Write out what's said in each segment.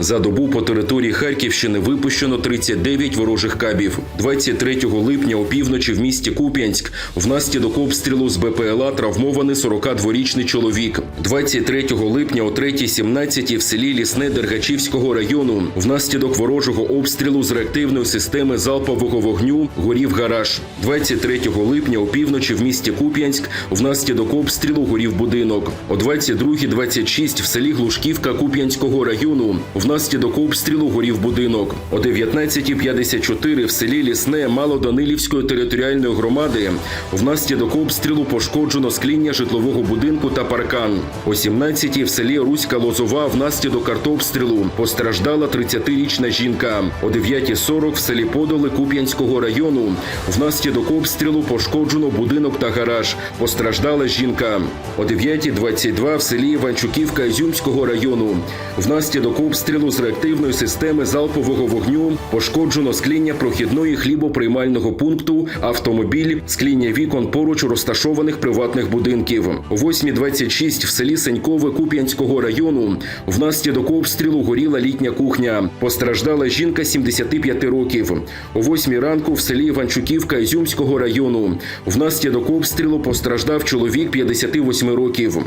За добу по території Харківщини випущено 39 ворожих кабів. 23 липня опівночі в місті Куп'янськ внаслідок обстрілу з БПЛА травмований 42-річний чоловік. 23 липня о 3.17 в селі Лісне Дергачівського району внаслідок ворожого обстрілу з реактивної системи залпового вогню горів гараж. 23 липня опівночі в місті Куп'янськ внаслідок обстрілу горів будинок. О 22.26 в селі Глушківка Куп'янського району внаслідок обстрілу горів будинок. О 19.54 в селі Лісне Малоданилівської територіальної громади внаслідок обстрілу пошкоджено скління житлового будинку та паркан. О 17.00 в селі Руська Лозова внаслідок артобстрілу постраждала 30-річна жінка. О 9.40 в селі Подоли Куп'янського району внаслідок обстрілу пошкоджено будинок та гараж. Постраждала жінка. О 9.22 в селі Іванчуківка Ізюмського району внаслідок обстрілу з реактивної системи залпового вогню пошкоджено скління прохідної хлібоприймального пункту, автомобіль, скління вікон поруч розташованих приватних будинків. О 8.26 в селі Сенькове Куп'янського району внаслідок обстрілу горіла літня кухня. Постраждала жінка 75 років. О 8 ранку в селі Іванчуківка Ізюмського району внаслідок обстрілу постраждав чоловік 58 років.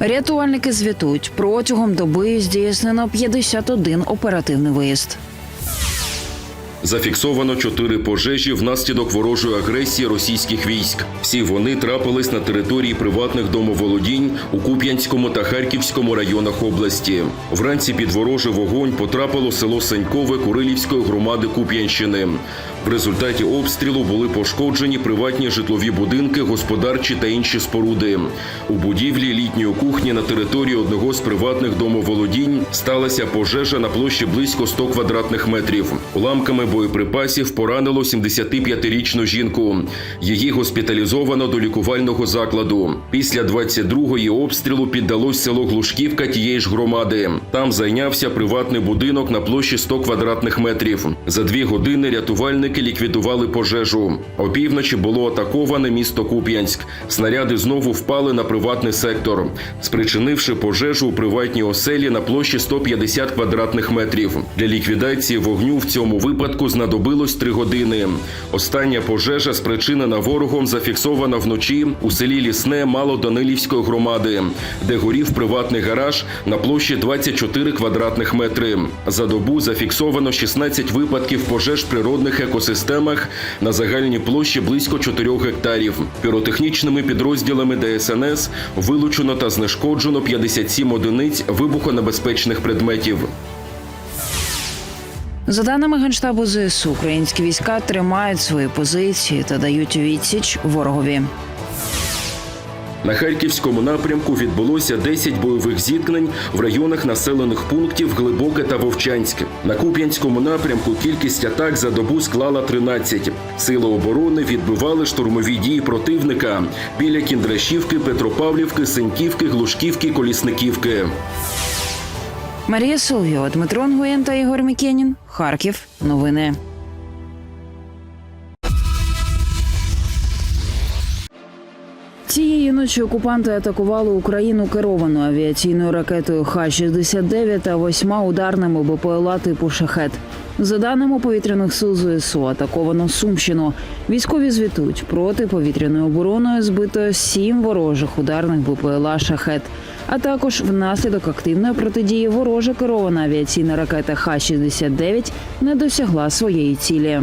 Рятувальники звітують протягом доби здійснено 51 оперативний виїзд. Зафіксовано чотири пожежі внаслідок ворожої агресії російських військ. Всі вони трапились на території приватних домоволодінь у Куп'янському та Харківському районах області. Вранці під ворожий вогонь потрапило село Санькове Курилівської громади Куп'янщини. В результаті обстрілу були пошкоджені приватні житлові будинки, господарчі та інші споруди. У будівлі літньої кухні на території одного з приватних домоволодінь сталася пожежа на площі близько 100 квадратних метрів. Уламками боєприпасів поранило 75-річну жінку. Її госпіталізовано до лікувального закладу. Після 22-ї обстрілу піддалось село Глушківка тієї ж громади. Там зайнявся приватний будинок на площі 100 квадратних метрів. За дві години рятувальники ліквідували пожежу. Опівночі було атаковане місто Куп'янськ. Снаряди знову впали на приватний сектор, спричинивши пожежу у приватній оселі на площі 150 квадратних метрів. Для ліквідації вогню в цьому випадку знадобилось три години. Остання пожежа, спричинена ворогом, зафіксована вночі у селі Лісне Малоданилівської громади, де горів приватний гараж на площі 24 квадратних метри. За добу зафіксовано 16 випадків пожеж природних екосистемах на загальній площі близько 4 гектарів. Піротехнічними підрозділами ДСНС вилучено та знешкоджено 57 одиниць вибухонебезпечних предметів. За даними генштабу ЗСУ, українські війська тримають свої позиції та дають відсіч ворогові. На харківському напрямку відбулося 10 бойових зіткнень в районах населених пунктів Глибоке та Вовчанське. На Куп'янському напрямку кількість атак за добу склала 13. Сили оборони відбивали штурмові дії противника біля Кіндрашівки, Петропавлівки, Сеньківки, Глушківки, Колісниківки. Марія Соловйова, Дмитро Нгуєн та Ігор Мікенін. Харків. Новини. Цієї ночі окупанти атакували Україну керованою авіаційною ракетою Х-69 та восьма ударними БПЛА типу «Шахет». За даними повітряних сил ЗСУ, атаковано Сумщину. Військові звітують проти повітряною обороною збито сім ворожих ударних БПЛА «Шахет». А також внаслідок активної протидії ворожа керована авіаційна ракета Х-69 не досягла своєї цілі.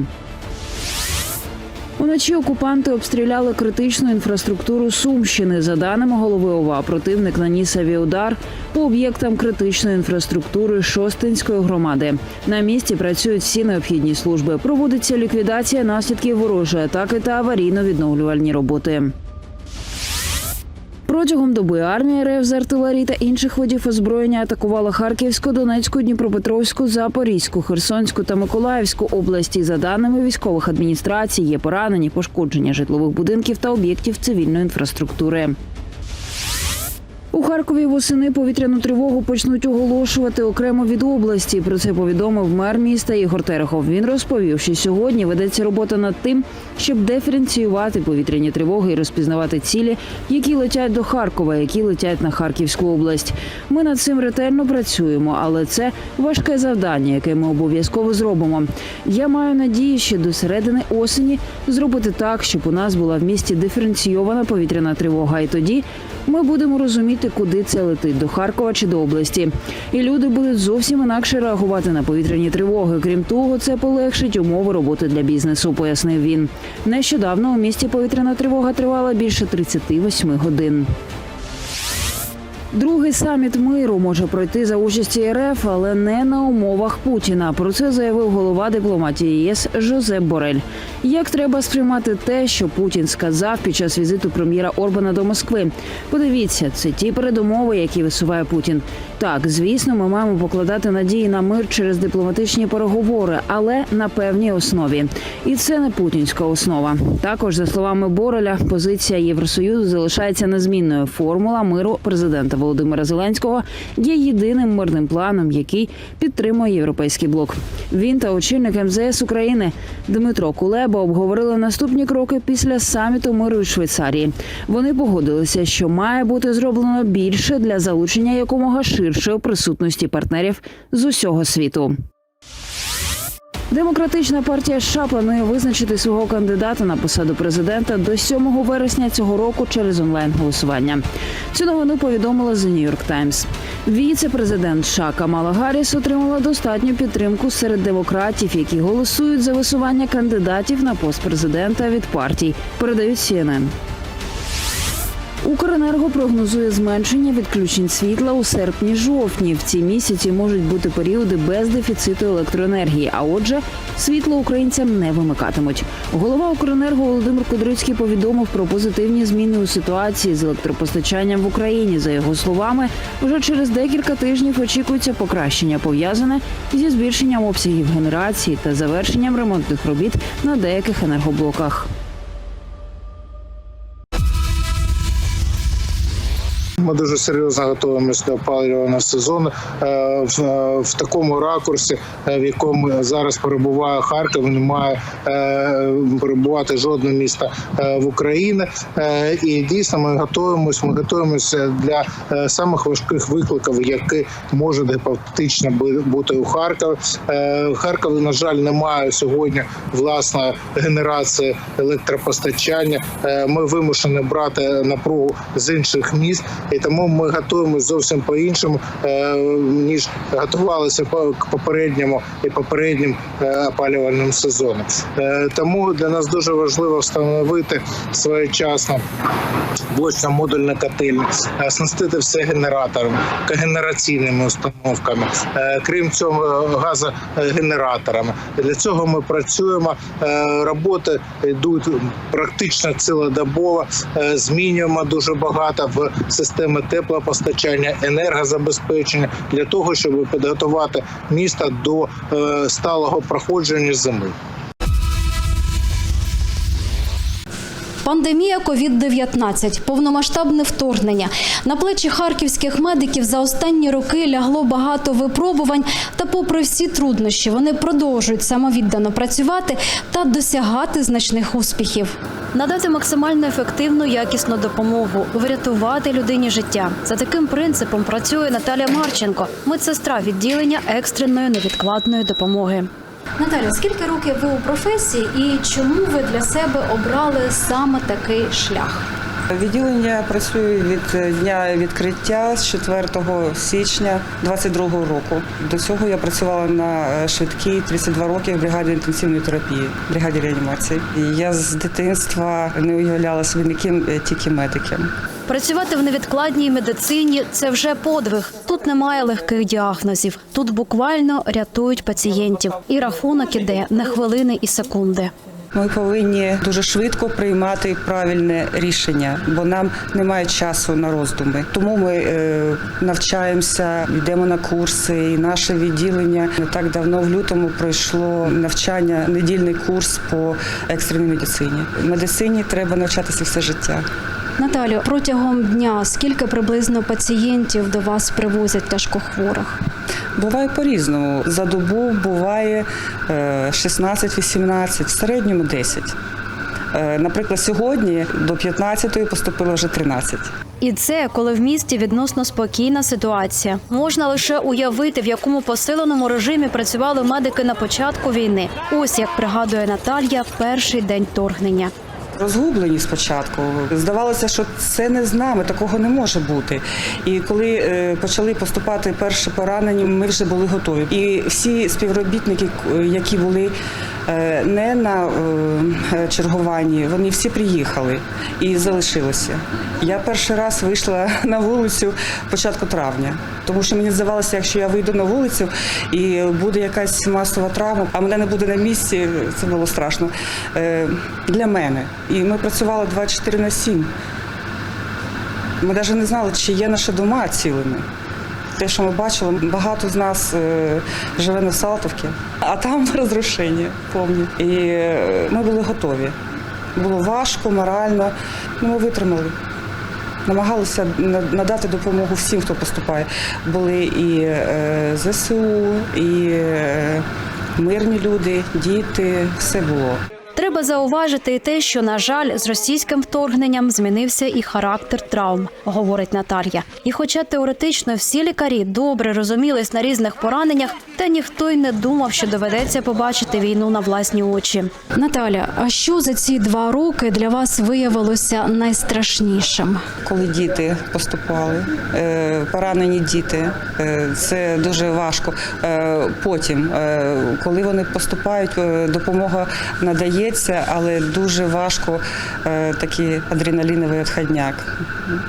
Уночі окупанти обстріляли критичну інфраструктуру Сумщини. За даними голови ОВА, противник наніс авіаудар по об'єктам критичної інфраструктури Шостинської громади. На місці працюють всі необхідні служби. Проводиться ліквідація наслідків ворожої атаки та аварійно-відновлювальні роботи. Протягом доби армія РФ з артилерії та інших видів озброєння атакувала Харківську, Донецьку, Дніпропетровську, Запорізьку, Херсонську та Миколаївську області. За даними військових адміністрацій, є поранені, пошкодження житлових будинків та об'єктів цивільної інфраструктури. У Харкові восени повітряну тривогу почнуть оголошувати окремо від області. Про це повідомив мер міста Ігор Терехов. Він розповів, що сьогодні ведеться робота над тим, щоб диференціювати повітряні тривоги і розпізнавати цілі, які летять до Харкова, які летять на Харківську область. Ми над цим ретельно працюємо, але це важке завдання, яке ми обов'язково зробимо. Я маю надію, що до середини осені зробити так, щоб у нас була в місті диференційована повітряна тривога, і тоді ми будемо розуміти, куди це летить до Харкова чи до області. І люди будуть зовсім інакше реагувати на повітряні тривоги. Крім того, це полегшить умови роботи для бізнесу, пояснив він. Нещодавно у місті повітряна тривога тривала більше 38 годин. Другий саміт миру може пройти за участі РФ, але не на умовах Путіна. Про це заявив голова дипломатії ЄС Жозеп Борель. Як треба сприймати те, що Путін сказав під час візиту прем'єра Орбана до Москви? Подивіться, це ті передумови, які висуває Путін. Так, звісно, ми маємо покладати надії на мир через дипломатичні переговори, але на певній основі. І це не путінська основа. Також, за словами Бореля, позиція Євросоюзу залишається незмінною. Формула миру президента Володимира Зеленського є єдиним мирним планом, який підтримує європейський блок. Він та очільник МЗС України Дмитро Кулеба обговорили наступні кроки після саміту миру в Швейцарії. Вони погодилися, що має бути зроблено більше для залучення якомога ширшої присутності партнерів з усього світу. Демократична партія США планує визначити свого кандидата на посаду президента до 7 вересня цього року через онлайн голосування. Цю новину повідомила The New York Times. Віце-президент США Камала Гарріс отримала достатню підтримку серед демократів, які голосують за висування кандидатів на пост президента від партій. Передають CNN. Укренерго прогнозує зменшення відключень світла у серпні-жовтні. В ці місяці можуть бути періоди без дефіциту електроенергії. А отже, світло українцям не вимикатимуть. Голова Укренерго Володимир Кудрицький повідомив про позитивні зміни у ситуації з електропостачанням в Україні. За його словами, вже через декілька тижнів очікується покращення пов'язане зі збільшенням обсягів генерації та завершенням ремонтних робіт на деяких енергоблоках. Ми дуже серйозно готуємося до опалювального сезону е, в, е, в такому ракурсі, е, в якому зараз перебуває Харків. Немає перебувати жодне місто в Україні. І дійсно ми готуємося. Ми готуємося для самих важких викликів, які можуть гіпотетично бу- бути у Харкові. В Харкові, на жаль, немає сьогодні власної генерації електропостачання. Ми вимушені брати напругу з інших міст, і тому ми готуємося зовсім по-іншому, е, ніж готувалися по попередньому і попереднім е, опалювальним сезонам. Е, Тому для нас дуже важливо встановити своєчасно блочно модульні котельні, оснастити все генераторами, генераційними установками, крім цього, газогенераторами. Для цього ми працюємо. Роботи йдуть практично цілодобово. Змінюємо дуже багато в системи теплопостачання, енергозабезпечення для того, щоб підготувати міста до е, сталого проходження зими. Пандемія COVID-19, повномасштабне вторгнення. На плечі харківських медиків за останні роки лягло багато випробувань. Та, попри всі труднощі, вони продовжують самовіддано працювати та досягати значних успіхів. Надати максимально ефективну якісну допомогу, врятувати людині життя. За таким принципом працює Наталя Марченко, медсестра відділення екстреної невідкладної допомоги. Наталя, скільки років ви у професії і чому ви для себе обрали саме такий шлях? Відділення працює від дня відкриття з 4 січня 22 року. До цього я працювала на е, швидкій 32 роки в бригаді інтенсивної терапії, бригаді реанімації. Я з дитинства не уявляла собі ніким, е, тільки медиком. Працювати в невідкладній медицині це вже подвиг. Тут немає легких діагнозів. Тут буквально рятують пацієнтів, і рахунок іде на хвилини і секунди. Ми повинні дуже швидко приймати правильне рішення, бо нам немає часу на роздуми. Тому ми е, навчаємося, йдемо на курси. І наше відділення не так давно в лютому пройшло навчання, недільний курс по екстреній медицині. В медицині треба навчатися все життя. Наталю, протягом дня скільки приблизно пацієнтів до вас привозять тяжкохворих? Буває по-різному. За добу буває е, 16-18, в середньому 10. Е, Наприклад, сьогодні до 15-ї поступило вже 13. І це коли в місті відносно спокійна ситуація. Можна лише уявити, в якому посиленому режимі працювали медики на початку війни. Ось як пригадує Наталія, перший день вторгнення. Розгублені спочатку. Здавалося, що це не з нами, такого не може бути. І коли е, почали поступати перші поранені, ми вже були готові. І всі співробітники, к- які були е, не на е, чергуванні, вони всі приїхали і залишилися. Я перший раз вийшла на вулицю початку травня, тому що мені здавалося, якщо я вийду на вулицю і буде якась масова травма, а мене не буде на місці, це було страшно е, для мене. І ми працювали 24 на 7. Ми навіть не знали, чи є наші дома цілими. Те, що ми бачили, багато з нас е, живе на Салтовці, а там розрушення повні. І е, ми були готові. Було важко, морально, ну ми витримали. Намагалися надати допомогу всім, хто поступає. Були і е, ЗСУ, і мирні люди, діти, все було. Треба зауважити і те, що на жаль, з російським вторгненням змінився і характер травм, говорить Наталія. І хоча теоретично всі лікарі добре розумілись на різних пораненнях, та ніхто й не думав, що доведеться побачити війну на власні очі. Наталя, а що за ці два роки для вас виявилося найстрашнішим? Коли діти поступали, е, поранені діти, е, це дуже важко. Е, Потім, коли вони поступають, допомога надається, але дуже важко е, такий адреналіновий відходняк.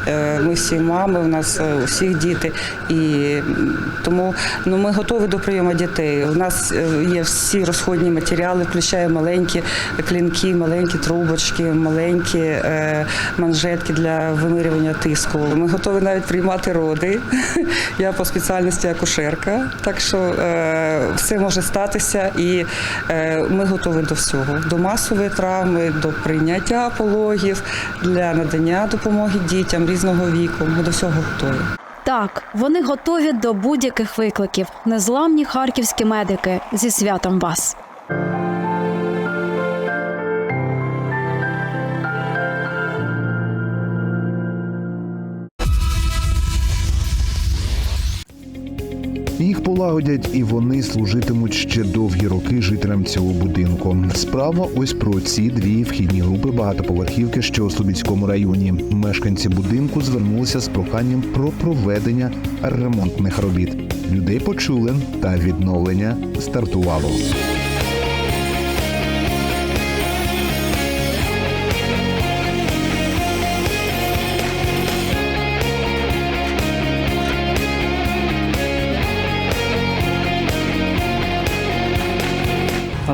Е, Ми всі мами, у нас е, у діти, і тому ну, ми готові до прийому дітей. У нас є всі розходні матеріали, включає маленькі клінки, маленькі трубочки, маленькі манжетки для вимирювання тиску. Ми готові навіть приймати роди. Я по спеціальності акушерка, так що все може статися, і ми готові до всього: до масової травми, до прийняття пологів, для надання допомоги дітям різного віку. Ми до всього готові. Так, вони готові до будь-яких викликів. Незламні харківські медики зі святом вас. Їх полагодять, і вони служитимуть ще довгі роки жителям цього будинку. Справа ось про ці дві вхідні групи багатоповерхівки, що у Слобідському районі. Мешканці будинку звернулися з проханням про проведення ремонтних робіт. Людей почули, та відновлення стартувало.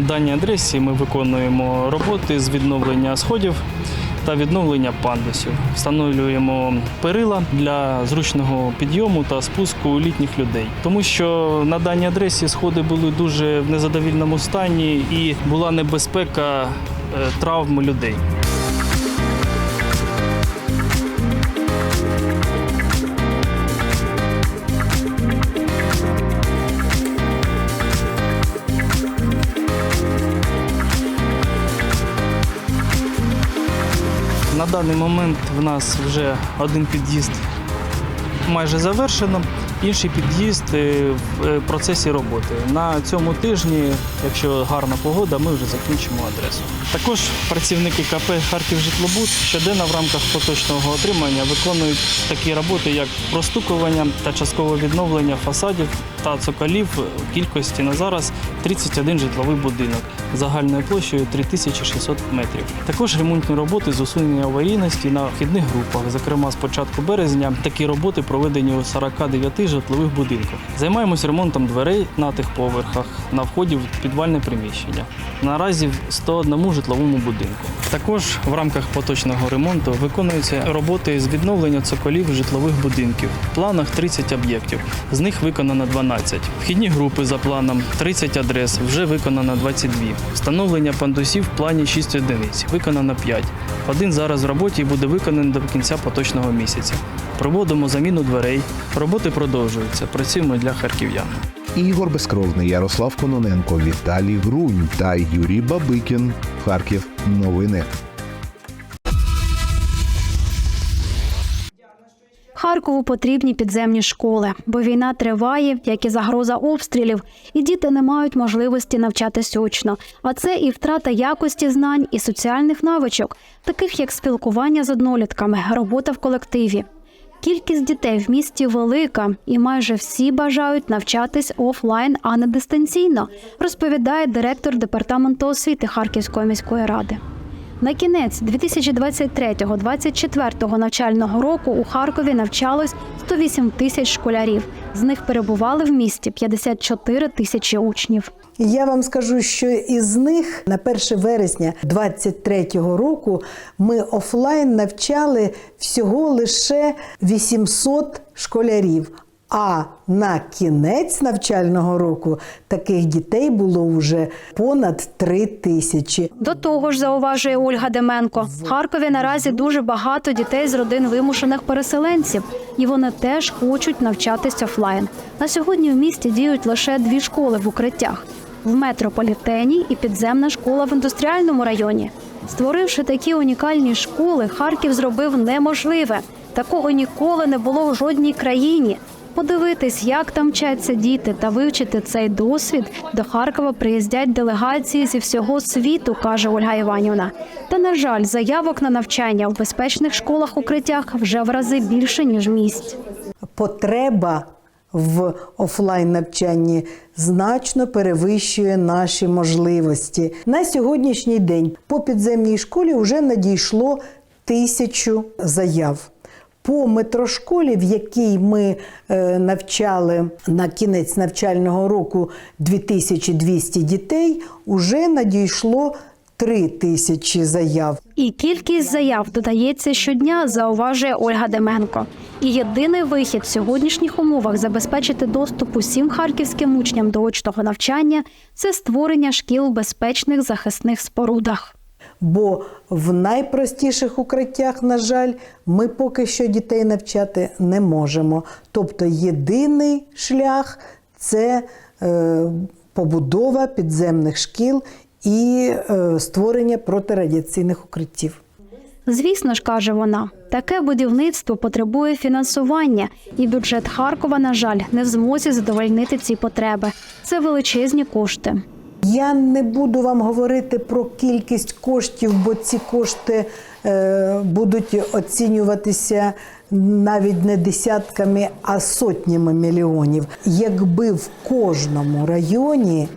Даній адресі ми виконуємо роботи з відновлення сходів та відновлення пандусів. Встановлюємо перила для зручного підйому та спуску літніх людей, тому що на даній адресі сходи були дуже в незадовільному стані і була небезпека е, травм людей. На даний момент в нас вже один під'їзд майже завершено, інший під'їзд е, в е, процесі роботи. На цьому тижні, якщо гарна погода, ми вже закінчимо адресу. Також працівники КП Харків Житлобуд щоденно в рамках поточного отримання виконують такі роботи, як простукування та часткове відновлення фасадів та цоколів в кількості на зараз 31 житловий будинок загальною площею 3600 метрів. Також ремонтні роботи з усунення аварійності на вхідних групах. Зокрема, з початку березня такі роботи проведені у 49 житлових будинках. Займаємось ремонтом дверей на тих поверхах на вході в підвальне приміщення. Наразі в 101 житловому будинку. Також в рамках поточного ремонту виконуються роботи з відновлення цоколів житлових будинків. В планах 30 об'єктів. З них виконано 12. Вхідні групи за планом 30 адрес, вже виконано 22. Встановлення пандусів в плані 6 одиниць, виконано 5. Один зараз в роботі буде виконаний до кінця поточного місяця. Проводимо заміну дверей. Роботи продовжуються. Працюємо для харків'ян. Ігор Безкровний, Ярослав Кононенко, Віталій Грунь та Юрій Бабикін. Харків. Новини. Харкову потрібні підземні школи, бо війна триває, як і загроза обстрілів, і діти не мають можливості навчатись очно. А це і втрата якості знань, і соціальних навичок, таких як спілкування з однолітками, робота в колективі. Кількість дітей в місті велика, і майже всі бажають навчатись офлайн, а не дистанційно, розповідає директор департаменту освіти Харківської міської ради. На кінець 2023-2024 навчального року у Харкові навчалось 108 тисяч школярів. З них перебували в місті 54 тисячі учнів. І Я вам скажу, що із них на 1 вересня 2023 року ми офлайн навчали всього лише 800 школярів. А на кінець навчального року таких дітей було вже понад 3 тисячі. До того ж, зауважує Ольга Деменко, в Харкові наразі дуже багато дітей з родин вимушених переселенців, і вони теж хочуть навчатись офлайн. На сьогодні в місті діють лише дві школи в укриттях: в метрополітені і підземна школа в індустріальному районі. Створивши такі унікальні школи, Харків зробив неможливе. Такого ніколи не було в жодній країні. Подивитись, як там вчаться діти, та вивчити цей досвід до Харкова приїздять делегації зі всього світу, каже Ольга Іванівна. Та на жаль, заявок на навчання в безпечних школах укриттях вже в рази більше ніж місць. Потреба в офлайн навчанні значно перевищує наші можливості. На сьогоднішній день по підземній школі вже надійшло тисячу заяв. По метрошколі, в якій ми е, навчали на кінець навчального року 2200 дітей, уже надійшло 3 тисячі заяв. І кількість заяв додається щодня, зауважує Ольга Деменко. І єдиний вихід в сьогоднішніх умовах забезпечити доступ усім харківським учням до очного навчання це створення шкіл в безпечних захисних спорудах. Бо в найпростіших укриттях, на жаль, ми поки що дітей навчати не можемо. Тобто єдиний шлях це е, побудова підземних шкіл і е, створення протирадіаційних укриттів. Звісно ж, каже вона, таке будівництво потребує фінансування, і бюджет Харкова, на жаль, не в змозі задовольнити ці потреби. Це величезні кошти. Я не буду вам говорити про кількість коштів, бо ці кошти е, будуть оцінюватися навіть не десятками, а сотнями мільйонів. Якби в кожному районі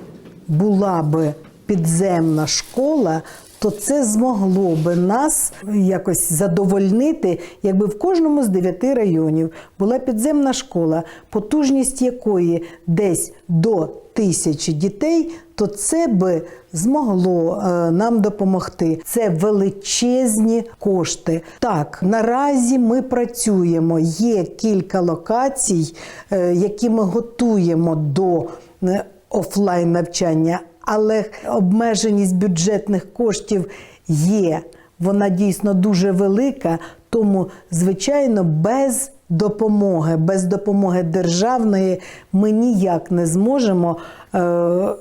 була би підземна школа, то це змогло би нас якось задовольнити, якби в кожному з дев'яти районів була підземна школа, потужність якої десь до тисячі дітей, то це би змогло е, нам допомогти. Це величезні кошти. Так, наразі ми працюємо. Є кілька локацій, е, які ми готуємо до е, офлайн навчання, але обмеженість бюджетних коштів є. Вона дійсно дуже велика, тому, звичайно, без допомоги, без допомоги державної ми ніяк не зможемо е,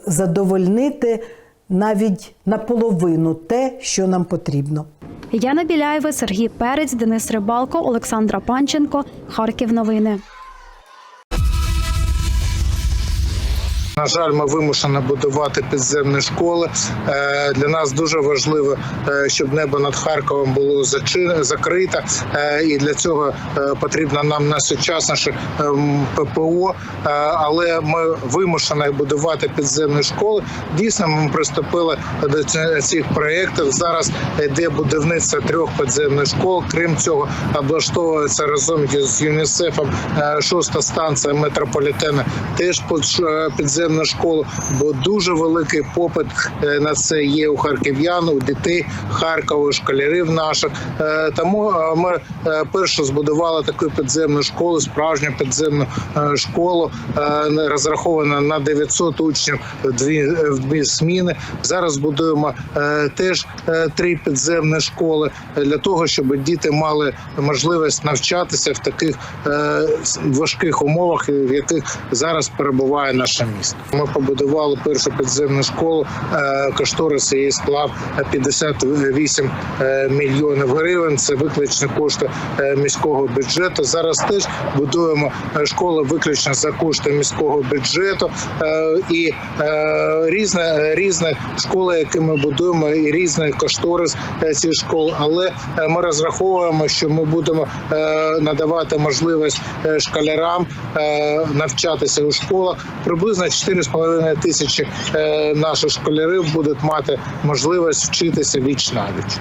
задовольнити навіть наполовину те, що нам потрібно. Яна Біляєва, Сергій Перець, Денис Рибалко, Олександра Панченко. Харків новини. На жаль, ми вимушені будувати підземні школи. Е, Для нас дуже важливо, е, щоб небо над Харковом було закрите, Е, і для цього потрібно нам найсучасніше ем, ППО. Але ми вимушені будувати підземні школи. Дійсно, ми приступили до цих проєктів. Зараз йде будівництво трьох підземних школ. Крім цього, облаштовується разом з ЮНІСЕФом шоста станція метрополітену. Теж під- підземна підземну школу, бо дуже великий попит е, на це є у харків'ян, у дітей Харкова, школярів наших. Е, Тому е, ми е, першу збудували таку підземну школу, справжню підземну школу, розрахована на 900 учнів в дві, в дві зміни. Зараз будуємо теж три підземні школи для того, щоб діти мали можливість навчатися в таких важких умовах, в яких зараз перебуває наше місто. Ми побудували першу підземну школу. е, Кошторис її склав 58 е, мільйонів гривень. Це виключно кошти е, міського бюджету. Зараз теж будуємо школи виключно за кошти міського бюджету і різне різні школи, які ми будуємо, і різний кошторис цих школ. Але ми розраховуємо, що ми будемо надавати можливість школярам навчатися у школах. Приблизно 4,5 тисячі е, наших школярів будуть мати можливість вчитися віч на віч.